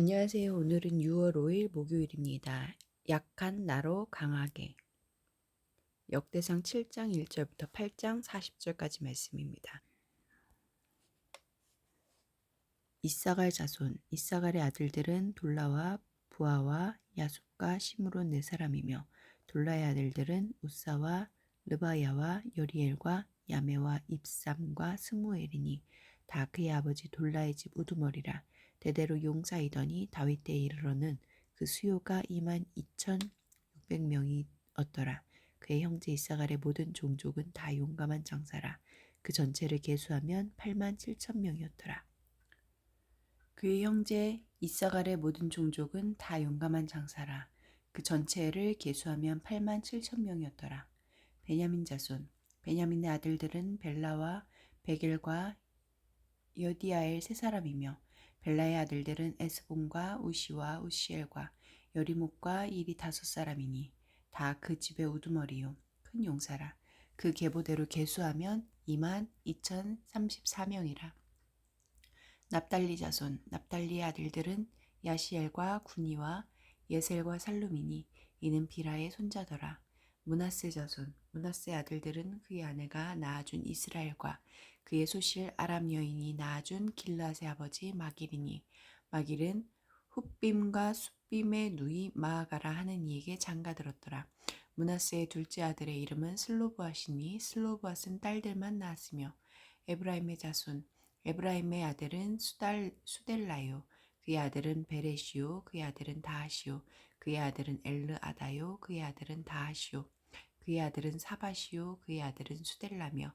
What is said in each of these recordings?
안녕하세요. 오늘은 6월 5일 목요일입니다. 약한 나로 강하게. 역대상 7장 1절부터 8장 40절까지 말씀입니다. 이사갈 자손 이사갈의 아들들은 돌라와 부아와 야숲과 시므론 네 사람이며 돌라의 아들들은 우사와 르바야와 여리엘과 야메와 입삼과 스무엘이니 다 그의 아버지 돌라의 집 우두머리라 대대로 용사이더니 다윗 때에 이르러는 그 수요가 2만 2천6백명이 었더라. 그의 형제 이사갈의 모든 종족은 다 용감한 장사라. 그 전체를 계수하면 8만 7천 명이었더라. 그의 형제 이사갈의 모든 종족은 다 용감한 장사라. 그 전체를 계수하면 8만 7천 명이었더라. 베냐민 자손 베냐민의 아들들은 벨라와 베겔과 여디아엘 세 사람이며 벨라의 아들들은 에스본과 우시와 우시엘과 여리목과 이리 다섯 사람이니 다 그 집의 우두머리요. 큰 용사라. 그 계보대로 계수하면 2만 2,034명이라. 납달리 자손 납달리의 아들들은 야시엘과 구니와 예셀과 살루미니 이는 비라의 손자더라. 문하세 자손 문하세 아들들은 그의 아내가 낳아준 이스라엘과 그의 소실 아람 여인이 낳아준 길라의 아버지 마길이니 마길은 훗빔과 숫빔의 누이 마아가라 하는 이에게 장가들었더라. 문하세의 둘째 아들의 이름은 슬로브앗이니 슬로브앗은 딸들만 낳았으며 에브라임의 자손 에브라임의 아들은 수달 수델라요. 그의 아들은 베레시오 그의 아들은 다하시오 그의 아들은 엘르 아다요 그의 아들은 다하시오 그의 아들은 사바시오 그의 아들은 수델라며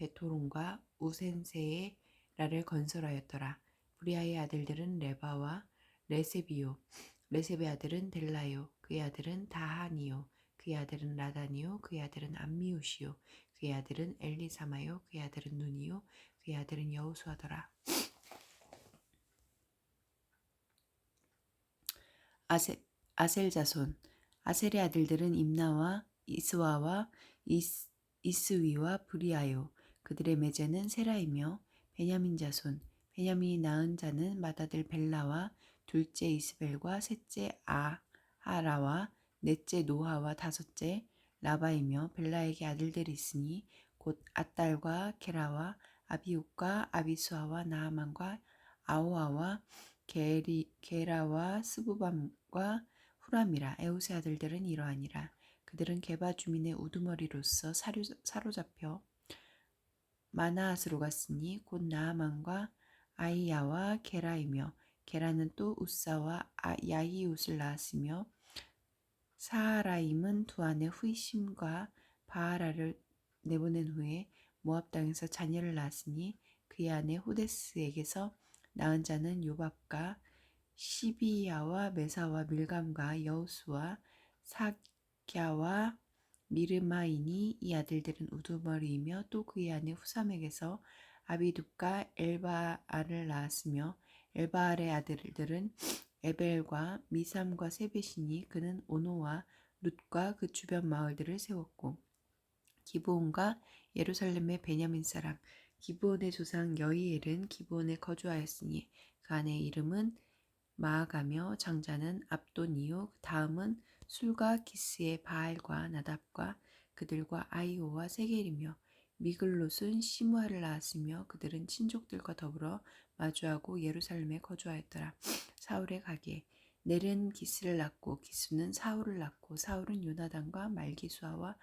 베토론과 우센세의 라를 건설하였더라. 브리아의 아들들은 레바와 레세비요. 레세의 아들은 델라요. 그의 아들은 다하니요. 그의 아들은 라다니요. 그의 아들은 암미우시요. 그의 아들은 엘리사마요. 그의 아들은 눈이요. 그의 아들은 여우수하더라. 아세, 아셀 자손 아셀의 아들들은 임나와 이스와와 이스, 이스위와 브리아요. 그들의 매제는 세라이며 베냐민 자손 베냐민이 낳은 자는 맏아들 벨라와 둘째 이스벨과 셋째 아하라와 넷째 노하와 다섯째 라바이며 벨라에게 아들들이 있으니 곧 아딸과 게라와 아비욱과 아비수아와 나아만과 아오아와 게리, 게라와 스부밤과 후람이라 에우세 아들들은 이러하니라. 그들은 게바 주민의 우두머리로서 사료, 사로잡혀 마나앗으로 갔으니 곧 나아만과 아이야와 게라이며 게라는 또 우사와 아, 야히웃을 낳았으며 사하라임은 두 아내 후이심과 바하라를 내보낸 후에 모압 땅에서 자녀를 낳았으니 그의 아내 호데스에게서 낳은 자는 요밥과 시비야와 메사와 밀감과 여우수와 사갸와 미르마이니 이 아들들은 우두머리이며 또 그의 아내 후삼에게서 아비둡과 엘바알을 낳았으며 엘바알의 아들들은 에벨과 미삼과 세벳이니 그는 오노와 룻과 그 주변 마을들을 세웠고 기브온과 예루살렘의 베냐민 사람 기브온의 조상 여이엘은 기브온에 거주하였으니 그 아내의 이름은 마아가며 장자는 압돈이요 그 다음은 술과 기스의 바알과 나답과 그들과 아이오와 세겔이며 미글롯은 시무아를 낳았으며 그들은 친족들과 더불어 마주하고 예루살렘에 거주하였더라. 사울의 가게 넬은 기스를 낳고 기스는 사울을 낳고 사울은 요나단과 말기수아와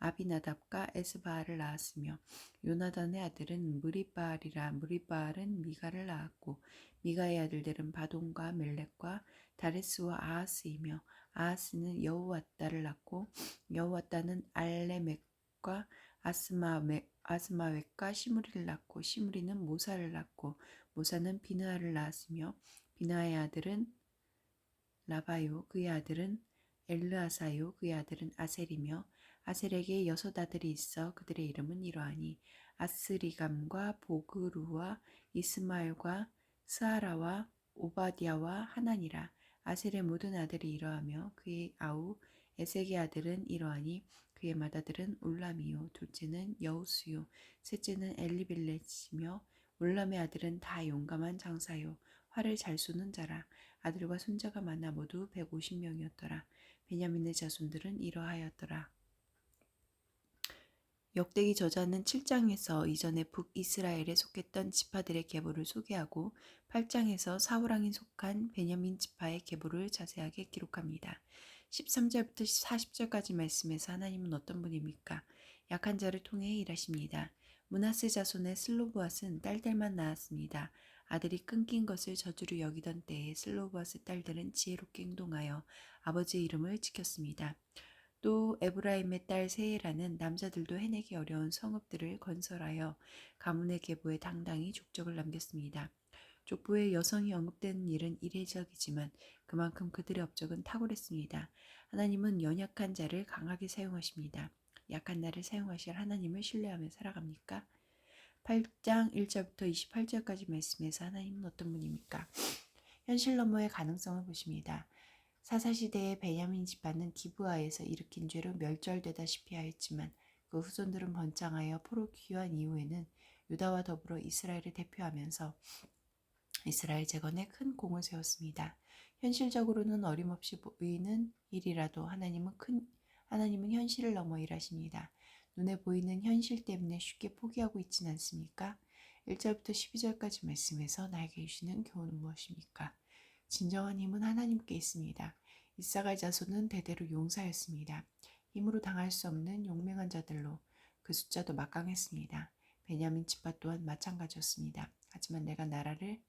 아비나답과 에스바알을 낳았으며 요나단의 아들은 무리바알이라 무리바알은 미가를 낳았고 미가의 아들들은 바돈과 멜렉과 다레스와 아하스이며 아하스는 여우와따를 낳고 여우와따는 알레멕과 아스마메, 아스마웻과 시므리를 낳고 시므리는 모사를 낳고 모사는 비느하를 낳았으며 비느하의 아들은 라바요 그의 아들은 엘르아사요 그의 아들은 아셀이며 아셀에게 여섯 아들이 있어 그들의 이름은 이러하니 아스리감과 보그루와 이스마엘과 스아라와 오바디아와 하나니라. 아셀의 모든 아들이 이러하며 그의 아우 에색의 아들은 이러하니 그의 맏아들은 울람이요 둘째는 여우스요 셋째는 엘리벨렛이며 울람의 아들은 다 용감한 장사요 활을 잘 쏘는 자라. 아들과 손자가 많아 모두 150명이었더라. 베냐민의 자손들은 이러하였더라 역대기 저자는 7장에서 이전에 북이스라엘에 속했던 지파들의 계보를 소개하고 8장에서 사우랑에 속한 베냐민 지파의 계보를 자세하게 기록합니다. 13절부터 40절까지 말씀에서 하나님은 어떤 분입니까? 약한 자를 통해 일하십니다. 문하세 자손의 슬로브앗은 딸들만 낳았습니다. 아들이 끊긴 것을 저주로 여기던 때에 슬로브앗의 딸들은 지혜롭게 행동하여 아버지의 이름을 지켰습니다. 또 에브라임의 딸 세에라는 남자들도 해내기 어려운 성읍들을 건설하여 가문의 계보에 당당히 족적을 남겼습니다. 족보에 여성이 언급되는 일은 이례적이지만 그만큼 그들의 업적은 탁월했습니다. 하나님은 연약한 자를 강하게 사용하십니다. 약한 나를 사용하실 하나님을 신뢰하며 살아갑니까? 8장 1절부터 28절까지 말씀에서 하나님은 어떤 분입니까? 현실 너머의 가능성을 보십니다. 사사시대의 베냐민 집안은 기브아에서 일으킨 죄로 멸절되다시피 하였지만 그 후손들은 번창하여 포로 귀환 이후에는 유다와 더불어 이스라엘을 대표하면서 이스라엘 재건에 큰 공을 세웠습니다. 현실적으로는 어림없이 보이는 일이라도 하나님은 큰 하나님은 현실을 넘어 일하십니다. 눈에 보이는 현실 때문에 쉽게 포기하고 있지는 않습니까? 1절부터 12절까지 말씀에서 나에게 주시는 교훈은 무엇입니까? 진정한 힘은 하나님께 있습니다. 이사갈 자손은 대대로 용사였습니다. 힘으로 당할 수 없는 용맹한 자들로 그 숫자도 막강했습니다. 베냐민 지파 또한 마찬가지였습니다. 하지만 내가 나라를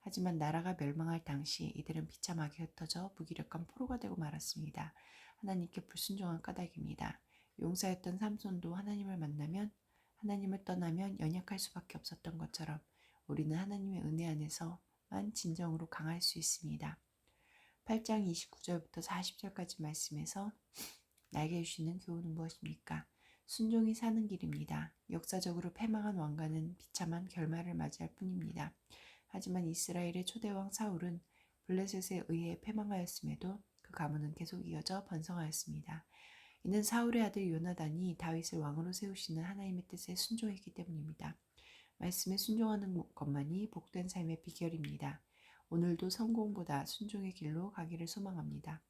하지만 나라가 멸망할 당시 이들은 비참하게 흩어져 무기력한 포로가 되고 말았습니다. 하나님께 불순종한 까닭입니다. 용사였던 삼손도 하나님을 만나면 하나님을 떠나면 연약할 수밖에 없었던 것처럼 우리는 하나님의 은혜 안에서 만 진정으로 강할 수 있습니다. 8장 29절부터 40절까지 말씀에서 나에게 주시는 교훈은 무엇입니까? 순종이 사는 길입니다. 역사적으로 패망한 왕가는 비참한 결말을 맞이할 뿐입니다. 하지만 이스라엘의 초대왕 사울은 블레셋에 의해 패망하였음에도 그 가문은 계속 이어져 번성하였습니다. 이는 사울의 아들 요나단이 다윗을 왕으로 세우시는 하나님의 뜻에 순종했기 때문입니다. 말씀에 순종하는 것만이 복된 삶의 비결입니다. 오늘도 성공보다 순종의 길로 가기를 소망합니다.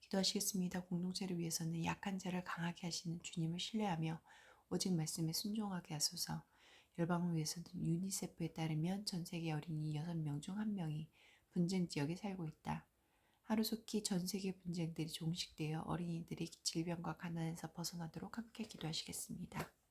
기도하시겠습니다. 공동체를 위해서는 약한 자를 강하게 하시는 주님을 신뢰하며 오직 말씀에 순종하게 하소서. 열방을 위해서는 유니세프에 따르면 전 세계 어린이 6명 중 1명이 분쟁 지역에 살고 있다. 하루속히 전 세계 분쟁들이 종식되어 어린이들이 질병과 가난에서 벗어나도록 함께 기도하시겠습니다.